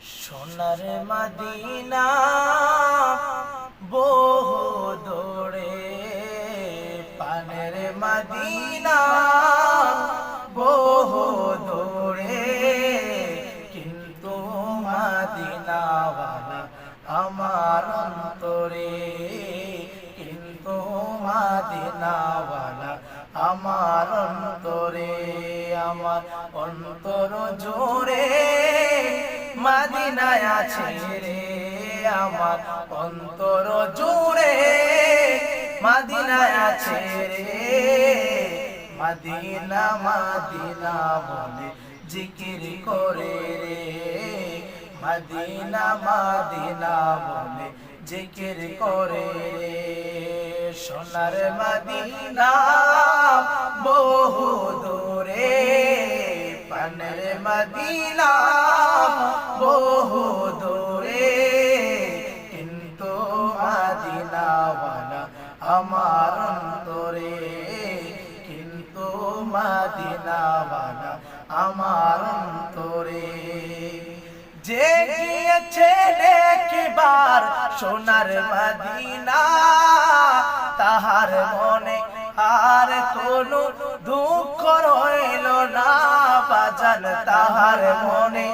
সোনার মদিনা বহু দৌড়ে পানের মদিনা বহু দৌড়ে কিন্তু মদিনাওয়ালা আমার অন্তরে, কিন্তু মদিনাওয়ালা আমার অন্তরে, আমার অন্তর জোরে। মাদিনায় আছে রে আমার অন্তর জুড়ে। মাদিনায় আছে রে। মাদিনা মাদিনা বলে জিকির করে রে। মাদিনা মাদিনা বলে জিকির করে সোনার মাদিনা বহু দূরে পানের মদিনা বহু দূরে কিন্তু মদিনাওয়ালা আমার অন্তরে। কিন্তু মদিনাওয়ালা আমার অন্তরে। যে গিয়েছে সোনার মদিনা, তাহার মনে আর কোনো দুঃখ রইল না। বাজান তাহার মনে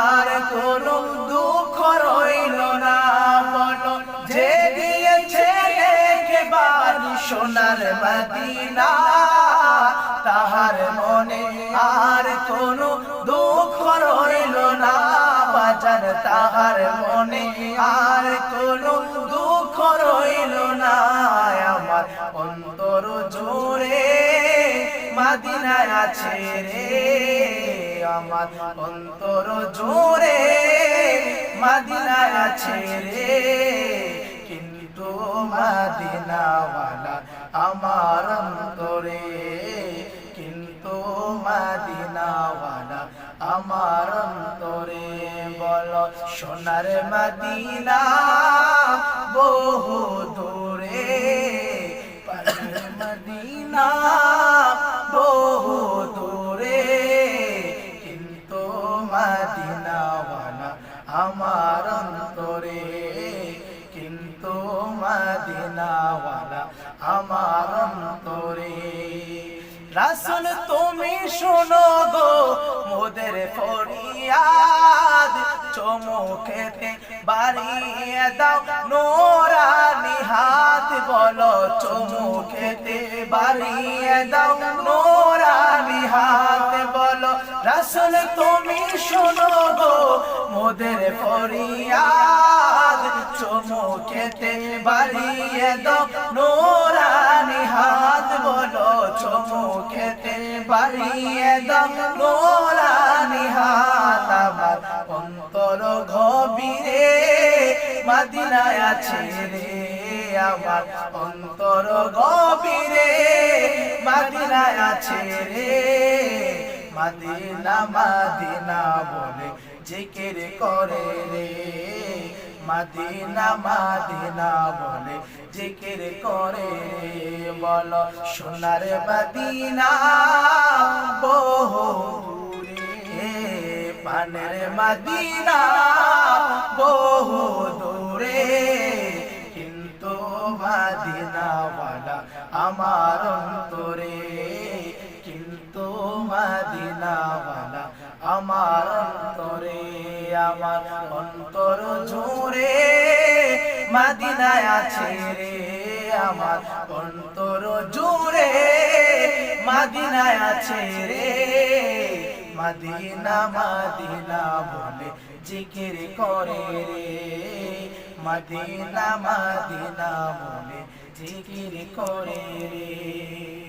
আর কোনো দুঃখ রইল না। বলো, যে গিয়েছে একবার সোনার মদিনা, তাহার মনে আর কোনো দুঃখ রইল না। বাজার তাহার মনে আর কোনো দুঃখ রইল না। আমার অন্তর জোরে মাদিনায় আছে রে। আমার অন্তর জোরে মাদিনায় আছে রে। কিন্তু মাদিনাওয়ালা আমার অন্তরে। কিন্তু মাদিনাওয়ালা আমার অন্তরে। বল, সোনার মাদিনা বহু দূরে মদিনা আমার অন্তরে, কিন্তু মাদিনাওয়ালা আমার অন্তরে। রাসুল, তুমি শোনো গো, মোদের ফরিয়াদ চমুখেতে বাড়িয়ে দাও নোরানি হাত, বলো চমুখেতে বাড়িয়ে দাও বলো রাসুল, তুমি শোনো গো, মোদের ফরিয়াদ। চমুখেতে বাড়িয়ে দাও, নোরানি হাত বলো। চমুখেতে বাড়িয়ে দাও, নোরানি হাত। আমার অন্তর গভীরে মাদিনায় আছে রে। আমার অন্তর গভীরে মাদিনায় আছে রে। মাদিনা মাদিনা বলে জিকির করে রে। মাদিনা মাদিনা বলে জিকির করে বল, সোনার মাদিনা বহু পানের মাদিনা আমার অন্তরে, আমার অন্তর জুড়ে মাদিনায় আছে রে, আমার অন্তর জুড়ে মাদিনায় আছে রে। মাদিনা মাদিনা বলে জিকির করে রে। মাদিনা মাদিনা বলে জিকির করে রে।